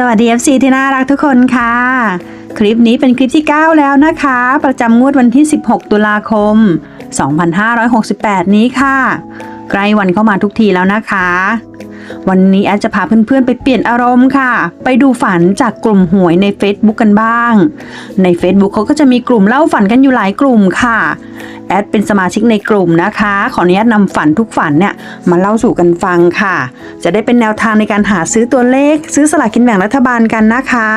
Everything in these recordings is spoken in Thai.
สวัสดี FC ที่น่ารักทุกคนค่ะ คลิปนี้เป็นคลิปที่ 9 แล้วนะคะ ประจำงวดวันที่ 16 ตุลาคม 2568 นี้ค่ะ ใกล้วันเข้ามาทุกทีแล้วนะคะ วันนี้แอดจะพาเพื่อนๆ ไปเปลี่ยนอารมณ์ค่ะ ไปดูฝันจากกลุ่มหวยใน Facebook กันบ้าง ใน Facebook เขาก็จะมีกลุ่มเล่าฝันกันอยู่หลายกลุ่มค่ะ แอดเป็นสมาชิกในกลุ่มนะคะ ขออนุญาตนำฝันทุกฝันเนี่ยมาเล่าสู่กันฟังค่ะ จะได้เป็นแนวทางในการหาซื้อตัวเลข ซื้อสลากกินแบ่งรัฐบาลกันนะคะ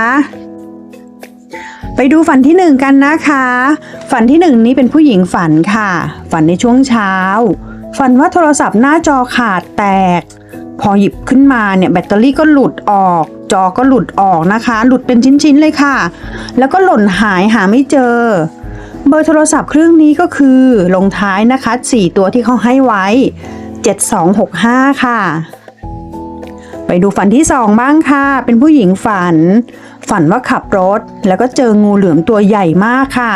ไปดูฝันที่หนึ่งกันนะคะ ฝันที่หนึ่งนี้เป็นผู้หญิงฝันค่ะ ฝันในช่วงเช้า ฝันว่าโทรศัพท์หน้าจอขาดแตก พอหยิบขึ้นมาเนี่ยแบตเตอรี่ก็หลุดออกจอก็หลุดออกนะคะ หลุดเป็นชิ้นๆเลยค่ะ แล้วก็หล่นหายหาไม่เจอ เบอร์โทรศัพท์เครื่องนี้ก็คือลงท้ายนะคะ 4 ตัวที่เขาให้ไว้ 7265 ค่ะ ไปดูฝันที่ 2 บ้างค่ะ เป็นผู้หญิงฝัน ฝันว่าขับรถ แล้วก็เจองูเหลือมตัวใหญ่มากค่ะ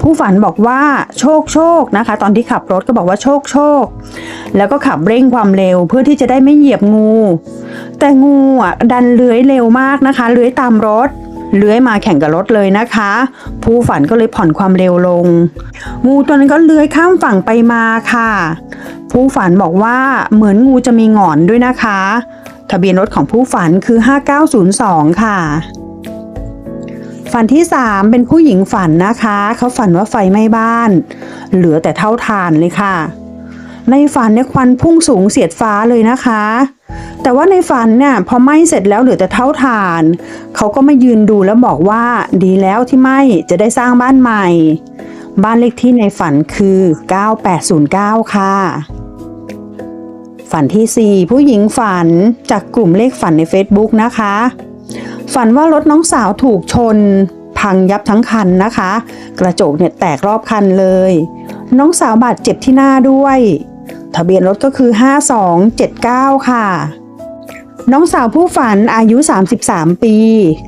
ผู้ฝันบอกว่าโชคโชคนะคะ ตอนที่ขับรถก็บอกว่าโชคโชค แล้วก็ขับเร่งความเร็วเพื่อที่จะได้ไม่เหยียบงู แต่งูอะดันเลื้อยเร็วมากนะคะ เลื้อยตามรถ เลื้อยมาแข่งกับรถเลยนะคะ ผู้ฝันก็เลยผ่อนความเร็วลง งูตัวนั้นก็เลื้อยข้ามฝั่งไปมาค่ะ ผู้ฝันบอกว่าเหมือนงูจะมีหงอนด้วยนะคะ ทะเบียนรถของผู้ฝันคือ 5902 ค่ะฝันที่ 3 เป็นผู้หญิงฝันนะคะ เขาฝันว่าไฟไหม้บ้าน เหลือแต่เท่าทานเลยค่ะ ในฝันเนี่ยควันพุ่งสูงเสียดฟ้าเลยนะคะ แต่ว่าในฝันเนี่ยพอไหม้เสร็จแล้วเหลือแต่เท่าฐาน เขาก็มายืนดูแล้วบอกว่าดีแล้วที่ไหม้จะได้สร้างบ้านใหม่ บ้านเลขที่ในฝันคือ 9809 ค่ะ ฝันที่ 4 ผู้หญิงฝันจากกลุ่มเลขฝันใน Facebook นะคะ ฝันว่ารถน้องสาวถูกชน พังยับทั้งคันนะคะ กระจกเนี่ยแตกรอบคันเลย น้องสาวบาดเจ็บที่หน้าด้วย ทะเบียนรถก็คือ 5279 ค่ะ น้องสาวผู้ฝันอายุ 33 ปี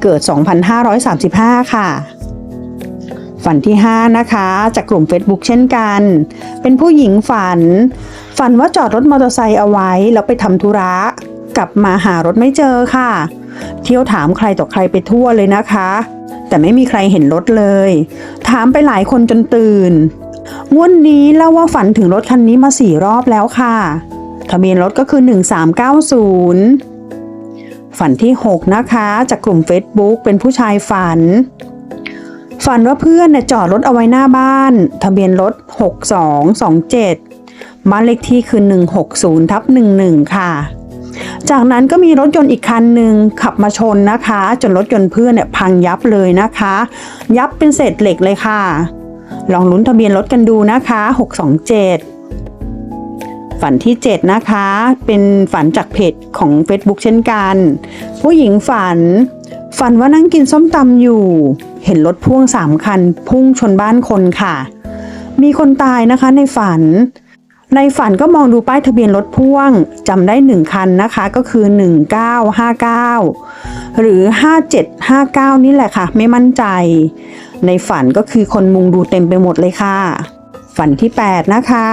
เกิด 2535 ค่ะ ฝันที่ 5 นะคะ จากกลุ่ม Facebook เช่นกัน เป็นผู้หญิงฝัน ฝันว่าจอดรถมอเตอร์ไซค์เอาไว้ แล้วไปทำธุระ กลับมาหารถไม่เจอค่ะ เที่ยวถามใครต่อใครไปทั่วเลยนะคะ แต่ไม่มีใครเห็นรถเลย ถามไปหลายคนจนตื่นงวดนนี้เล่าว่าฝันถึงรถคันนี้มาสี่รอบแล้วค่ะ ทะเบียนรถก็คือ 1390 ฝันที่ 6 นะคะ จากกลุ่ม Facebook เป็นผู้ชายฝัน ฝันว่าเพื่อนเนี่ยจอดรถเอาไว้หน้าบ้าน ทะเบียนรถ 6227บ้านเลขที่คือ 160ทับ11 ค่ะ จากนั้นก็มีรถยนต์อีกคันหนึ่งขับมาชนนะคะ จนรถยนต์เพื่อนเนี่ยพังยับเลยนะคะ ยับเป็นเศษเหล็กเลยค่ะ ลองลุ้นทะเบียนรถกันดูนะคะ 627 ฝันที่ 7 นะคะ เป็นฝันจากเพจของ Facebook เช่นกัน ผู้หญิงฝัน ฝันว่านั่งกินส้มตำอยู่ เห็นรถพ่วงสามคัน พุ่งชนบ้านคนค่ะ มีคนตายนะคะในฝัน ในฝันก็มองดูป้ายทะเบียนรถพ่วงจำได้หนึ่งคันนะคะก็คือ 1959 หรือ 5759 นี่แหละค่ะ ไม่มั่นใจ ในฝันก็คือคนมุงดูเต็มไปหมดเลยค่ะ ฝันที่ 8 นะคะ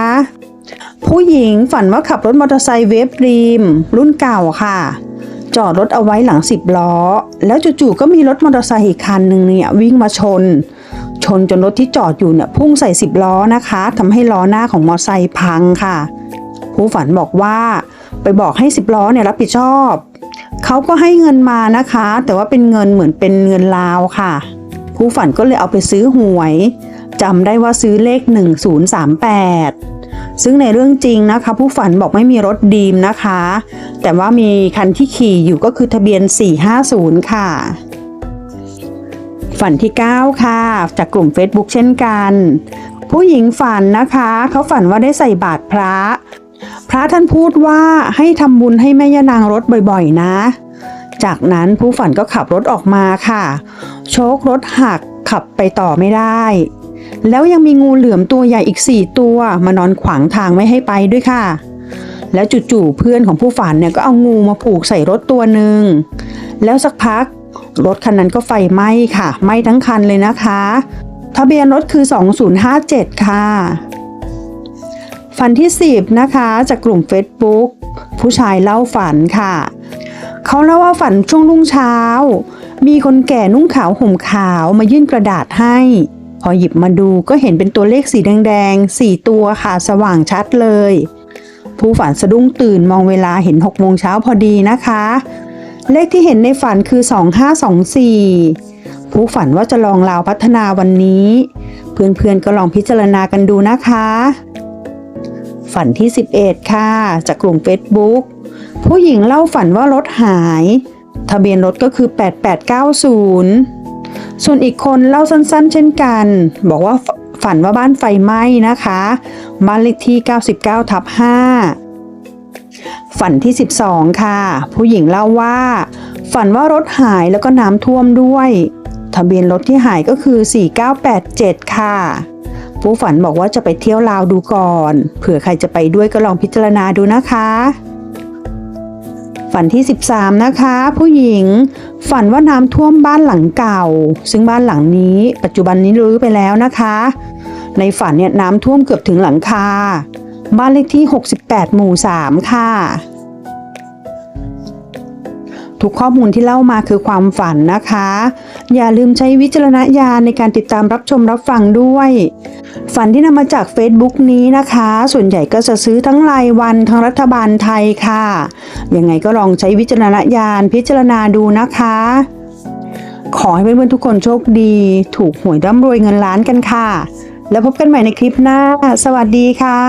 ผู้หญิงฝันว่าขับรถมอเตอร์ไซค์เวฟรีม รุ่นเก่าค่ะ จอดรถเอาไว้หลังสิบล้อ แล้วจู่ๆก็มีรถมอเตอร์ไซค์อีกคันหนึ่งเนี่ยวิ่งมาชน ชนจนรถที่จอดอยู่เนี่ยพุ่งใส่สิบล้อนะคะทำให้ล้อหน้าของมอเตอร์ไซค์พังค่ะ ผู้ฝันบอกว่าไปบอกให้สิบล้อเนี่ยรับผิดชอบเขาก็ให้เงินมานะคะ แต่ว่าเป็นเงินเหมือนเป็นเงินลาวค่ะ ผู้ฝันก็เลยเอาไปซื้อหวยจำได้ว่าซื้อเลข 1038 ซึ่งในเรื่องจริงนะคะ ผู้ฝันบอกไม่มีรถดีมนะคะ แต่ว่ามีคันที่ขี่อยู่ก็คือทะเบียน 450 ค่ะ ฝันที่ 9 ค่ะ จากกลุ่ม Facebook เช่นกัน ผู้หญิงฝันนะคะ เขาฝันว่าได้ใส่บาตรพระ พระท่านพูดว่าให้ทำบุญให้แม่ยานางรถบ่อยๆ นะ จากนั้นผู้ฝันก็ขับรถออกมาค่ะ โชครถหักขับไปต่อไม่ได้ แล้วยังมีงูเหลือมตัวใหญ่อีก 4 ตัว มานอนขวางทางไม่ให้ไปด้วยค่ะ แล้วจู่ๆเพื่อนของผู้ฝันเนี่ยก็เอางูมาผูกใส่รถตัวหนึ่ง แล้วสักพัก รถคันนั้นก็ไฟไหม้ค่ะ ไหม้ทั้งคันเลยนะคะ ทะเบียนรถคือ 2057 ค่ะ ฝันที่ 10 นะคะจากกลุ่ม Facebook ผู้ชายเล่าฝันค่ะ เขาเล่าว่าฝันช่วงรุ่งเช้า มีคนแก่นุ่งขาวห่มขาวมายื่นกระดาษให้ พอหยิบมาดูก็เห็นเป็นตัวเลขสีแดงๆสี่ตัวค่ะสว่างชัดเลย ผู้ฝันสะดุ้งตื่นมองเวลาเห็น6โมงเช้าพอดีนะคะ เลขที่เห็นในฝันคือ 2524 ผู้ฝันว่าจะลองลาวพัฒนาวันนี้ เพื่อนๆก็ลองพิจารณากันดูนะคะ ฝันที่ 11 ค่ะ จากกลุ่ม Facebook ผู้หญิงเล่าฝันว่ารถหาย ทะเบียนรถก็คือ 8890 ส่วนอีกคนเล่าสั้นๆ เช่นกัน บอกว่าฝันว่าบ้านไฟไหม้นะคะ บ้านเลขที่ 99ทับ5ฝันที่ 12 ค่ะ ผู้หญิงเล่าว่า ฝันว่ารถหายแล้วก็น้ำท่วมด้วย ทะเบียนรถที่หายก็คือ 4987 ค่ะ ผู้ฝันบอกว่าจะไปเที่ยวลาวดูก่อน เผื่อใครจะไปด้วยก็ลองพิจารณาดูนะคะ ฝันที่ 13 นะคะ ผู้หญิงฝันว่าน้ำท่วมบ้านหลังเก่า ซึ่งบ้านหลังนี้ ปัจจุบันนี้รื้อไปแล้วนะคะ ในฝันเนี่ยน้ำท่วมเกือบถึงหลังคา บ้านเลขที่ 68 หมู่ 3 ค่ะ ทุกข้อมูลที่เล่ามาคือความฝันนะคะ อย่าลืมใช้วิจารณญาณในการติดตามรับชมรับฟังด้วย ฝันที่นำมาจาก Facebook นี้นะคะ ส่วนใหญ่ก็จะซื้อทั้งรายวันทั้งรัฐบาลไทยค่ะ ยังไงก็ลองใช้วิจารณญาณพิจารณาดูนะคะ ขอให้เพื่อนๆทุกคนโชคดี ถูกหวยร่ำรวยเงินล้านกันค่ะ แล้วพบกันใหม่ในคลิปหน้า สวัสดีค่ะ